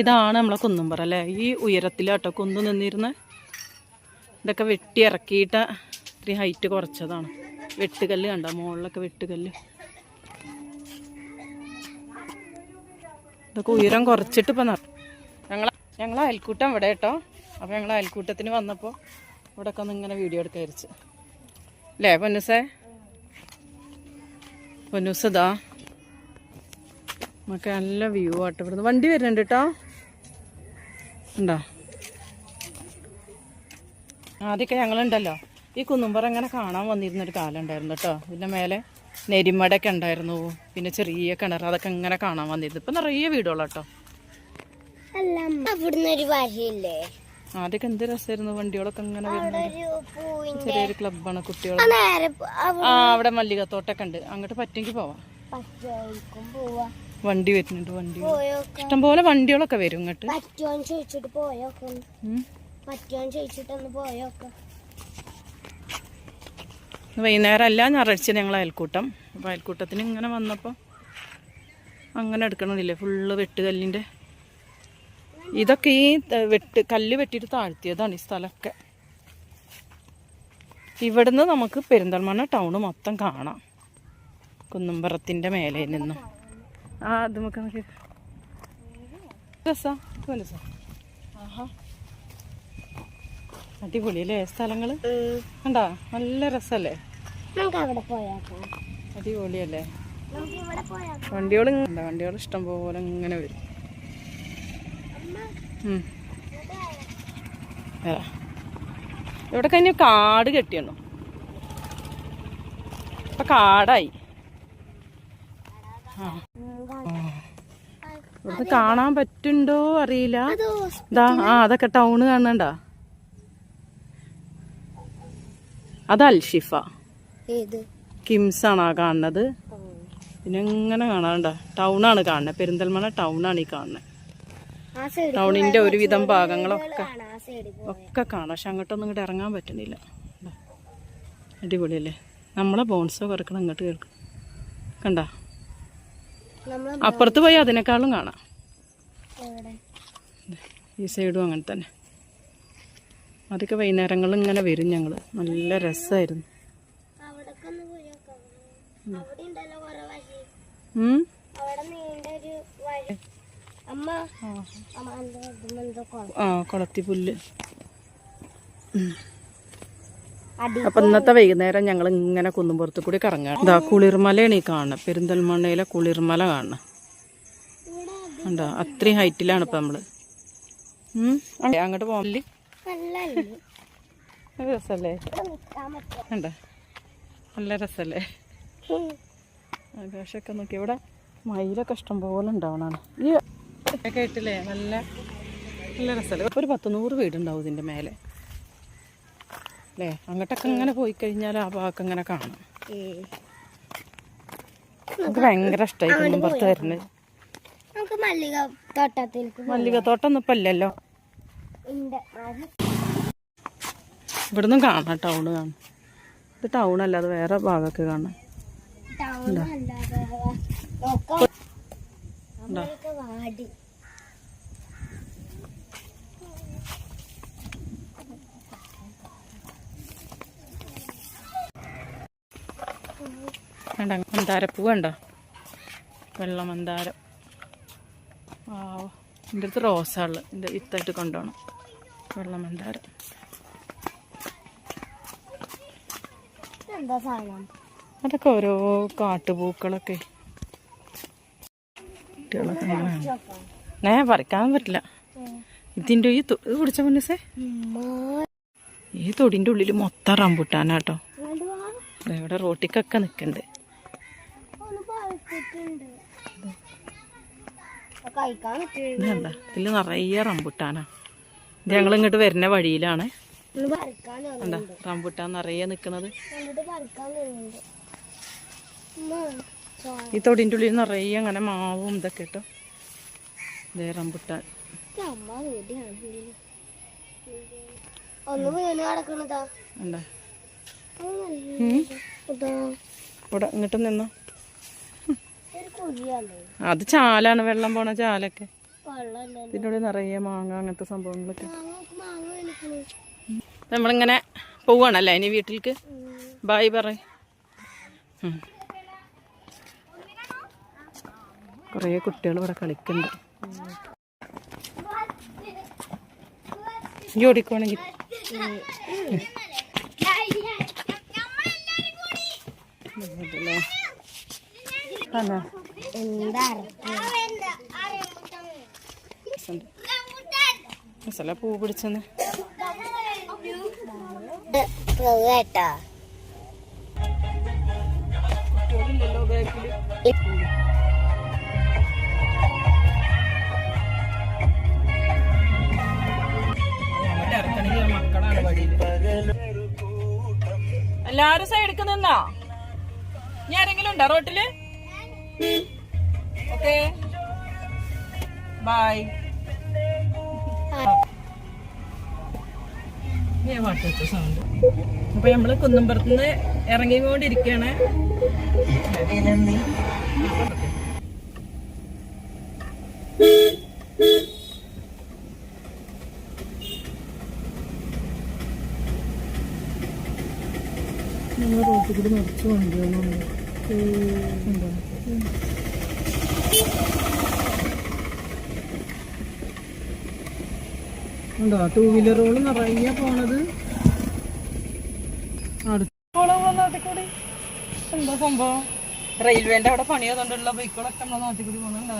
ഇതാണ് നമ്മളെ കുന്നുംപറ അല്ലേ? ഈ ഉയരത്തിലാട്ടോ കുന്നു നിന്നിരുന്ന്. ഇതൊക്കെ വെട്ടി ഇറക്കിയിട്ട് ഇത്തിരി ഹൈറ്റ് കുറച്ചതാണ്. വെട്ടുകല്ല് കണ്ട? മുകളിലൊക്കെ വെട്ടുകല്ല്. ഇതൊക്കെ ഉയരം കുറച്ചിട്ട് ഇപ്പം ഞങ്ങൾ ഞങ്ങൾ അയൽക്കൂട്ടം ഇവിടെ കേട്ടോ. അപ്പോൾ ഞങ്ങൾ അയൽക്കൂട്ടത്തിന് വന്നപ്പോൾ ഇവിടെയൊക്കെ ഒന്ന് ഇങ്ങനെ വീഡിയോ എടുക്കരിച്ച് അല്ലേ പൊന്നുസേ? പൊന്നുസതാ നമുക്ക് നല്ല വ്യൂ ആട്ടോ ഇവിടുന്ന്. വണ്ടി വരുന്നുണ്ട് കേട്ടോ. ഉണ്ടോ? ആദ്യമൊക്കെ ഞങ്ങളുണ്ടല്ലോ. ഈ കുന്നുംപുറം ഇങ്ങനെ കാണാൻ വന്നിരുന്നൊരു കാലം ഉണ്ടായിരുന്നു കേട്ടോ. ഇതിന്റെ മേലെ നെരിമടയൊക്കെ ഉണ്ടായിരുന്നു. പിന്നെ ചെറിയ കിണർ അതൊക്കെ ഇങ്ങനെ കാണാൻ വന്നിരുന്നു. ഇപ്പം നിറയെ വീടുകളാ കേട്ടോ. ആദ്യമൊക്കെ എന്ത് രസമായിരുന്നു വണ്ടികളൊക്കെ ഇങ്ങനെ വരുന്നത്. ചെറിയൊരു ക്ലബാണ് കുട്ടികൾ ആ അവിടെ മല്ലികത്തോട്ടൊക്കെ ഉണ്ട്. അങ്ങോട്ട് പറ്റുമെങ്കിൽ പോവാ. വണ്ടി വരുന്നുണ്ട് വണ്ടി ഇഷ്ടംപോലെ വണ്ടികളൊക്കെ വരും ഇങ്ങോട്ട്. പറ്റുമോന്ന് ചോദിച്ചിട്ട് പോയോക്ക ഉം. പറ്റുമോന്ന് ചോദിച്ചിട്ടൊന്ന് പോയോക്ക. വൈകുന്നേരം അല്ല ഞായറാഴ്ച ഞങ്ങൾ അയൽക്കൂട്ടം. അപ്പോൾ അയൽക്കൂട്ടത്തിന് ഇങ്ങനെ വന്നപ്പോൾ അങ്ങനെ എടുക്കണമെന്നില്ലേ ഫുള്ള് വെട്ടുകല്ലിന്റെ ഇതൊക്കെ ഈ വെട്ട് കല്ല് വെട്ടിട്ട് താഴ്ത്തിയതാണ് ഈ സ്ഥലമൊക്കെ. ഇവിടുന്ന് നമുക്ക് പെരിന്തൽമണ്ണ ടൗണ് മൊത്തം കാണാം. കുന്നുംപുറത്തിന്റെ മേലെ നിന്നും. ആ അത് നമുക്ക് നമുക്ക് രസാ രസാ. ആഹാ. അടിപൊളിയല്ലേ സ്ഥലങ്ങൾ കണ്ടാ? നല്ല രസല്ലേ? അടിപൊളിയല്ലേ? വണ്ടികൾ വണ്ടികൾ ഇഷ്ടം പോലെ ഇങ്ങനെ. വരാം. ഇവിടെ കഴിഞ്ഞ കാട് കെട്ടിയണോ ഇപ്പൊ കാടായി. ആ. ഇവിടുന്ന് കാണാൻ പറ്റുണ്ടോ അറിയില്ല. ഇതാ ആ അതൊക്കെ ടൗണ് കാണണ്ട അത് അൽഷിഫ. കിംസ് ആണ് ആ കാണുന്നത്. പിന്നെ എങ്ങനെ കാണാണ്ട ടൗണാണ് കാണുന്നത് പെരിന്തൽമണ്ണ ടൗണാണ് ഈ കാണുന്നത് ടൗണിന്റെ ഒരുവിധം ഭാഗങ്ങളൊക്കെ ഒക്കെ കാണാം. പക്ഷെ അങ്ങോട്ടൊന്നും ഇങ്ങോട്ട് ഇറങ്ങാൻ പറ്റുന്നില്ല. അടിപൊളിയല്ലേ? നമ്മളെ ബോൺസോ കിടക്കണം ഇങ്ങോട്ട് കേൾക്കും. കണ്ട? അപ്പുറത്ത് പോയി അതിനേക്കാളും കാണാം. ഈ സൈഡും അങ്ങനെ തന്നെ. അതൊക്കെ വൈകുന്നേരങ്ങളിൽ ഇങ്ങനെ വരും ഞങ്ങൾ നല്ല രസമായിരുന്നു ആ. കുളത്തി പുല്ല് അപ്പൊ ഇന്നത്തെ വൈകുന്നേരം ഞങ്ങൾ ഇങ്ങനെ കുന്നുംപുറത്ത് കൂടി കറങ്ങാം ഇതാ കുളിർമലയാണ് ഈ കാണുന്നത് പെരിന്തൽമണ്ണയിലെ കുളിർമല കാണുന്നത് ഉണ്ടോ അത്രയും ഹൈറ്റിലാണ് ഇപ്പൊ നമ്മൾ. അങ്ങോട്ട് പോകൽ നല്ല രസല്ലേ? ഉണ്ടോ നല്ല രസല്ലേ? ആകാശമൊക്കെ നോക്കി. ഇവിടെ മയിലൊക്കെ ഇഷ്ടം പോലെ ഉണ്ടാവണാണ്. ഈ ഒക്കെ നല്ല നല്ല രസല്ലേ? ഒരു പത്ത് നൂറ് വീടുണ്ടാവും ഇതിന്റെ മേലെ. അല്ലേ? അങ്ങോട്ടൊക്കെ ഇങ്ങനെ പോയി കഴിഞ്ഞാൽ ആ ഭാഗമൊക്കെ ഇങ്ങനെ കാണാം. നമുക്ക് ഭയങ്കര ഇഷ്ടമായി പുറത്ത് വരുന്നത്. നമുക്ക് മല്ലിക തോട്ടത്തിലേക്ക് ഒന്നും ഇപ്പം ഇല്ലല്ലോ. ഉണ്ട് ഇവിടുന്ന് കാണാം ടൗണ് കാണാം. ഇത് ടൗൺ അല്ല അത് വേറെ ഭാഗമൊക്കെ കാണാം. ടൗൺ വേണ്ട മന്ദാരപ്പൂ കണ്ടോ? വെള്ള മന്ദാരം. ആ എന്റെ അടുത്ത് റോസാൾ. എന്റെ വിത്തായിട്ട് കൊണ്ടുപോകണം വെള്ള മന്ദാരം. അതൊക്കെ ഓരോ കാട്ടുപൂക്കളൊക്കെ. പറിക്കാൻ പറ്റില്ല. ഇതിന്റെ ഈ കുടിച്ച ഇത് പിടിച്ച പൊന്നസേ? ഈ തൊടിന്റെ ഉള്ളിൽ മൊത്തം റംബുട്ടാനാട്ടോ. ദേ ഇവിടെ റോട്ടിക്കൊക്കെ നിൽക്കുന്നുണ്ട് ഇതിൽ നിറയെ റംബുട്ടാനാ. ഇത് ഞങ്ങൾ ഇങ്ങോട്ട് വരുന്ന വഴിയിലാണ്. എന്താ? റംബുട്ടാൻ നിറയെ നിൽക്കുന്നത് ചോ- ഈ തൊടിന്റെ ഉള്ളിൽ നിറയെ അങ്ങനെ മാവും ഇതൊക്കെ കേട്ടോ ഇതേ റംബുട്ടാൻ. ഇവിടെ ഇങ്ങോട്ട് നിന്നോ. അത് ചാലാണ് വെള്ളം പോണ ചാലൊക്കെ. ഇതിനോട് നിറയെ മാങ്ങ അങ്ങനത്തെ സംഭവങ്ങളൊക്കെ. നമ്മളിങ്ങനെ പോവാണല്ലേ? ഇനി വീട്ടിലേക്ക് ബായ് പറ കുറേ കുട്ടികൾ ഇവിടെ കളിക്കുന്നുണ്ട് ജോടിക്കുവാണെങ്കിൽ അല്ലേ മസാല പൂ പിടിച്ചെന്ന്. കേട്ടാ. എല്ലാരും സൈഡിക്ക് നിന്നോ? ഇനി ആരെങ്കിലും ഉണ്ടോ റോട്ടിൽ? ഓക്കെ. ബൈ. സൗണ്ട് അപ്പൊ നമ്മൾ കുന്നമ്പുറത്തുനിന്ന് ഇറങ്ങിക്കൊണ്ടിരിക്കാണ് നമ്മൾ റോട്ടിൽ കൂടി നിറച്ച് വണ്ടികളുണ്ട് ഉണ്ടോ? ടൂ വീലറുകൾ നിറയെ പോണത്. അടുത്തോളം നാട്ടിൽ കൂടി എന്താ സംഭവം? റെയിൽവേന്റെ അവിടെ പണി അതുകൊണ്ടുള്ള ബൈക്കുകളൊക്കെ നമ്മളെ നാട്ടിൽ കൂടി പോകുന്നുണ്ടോ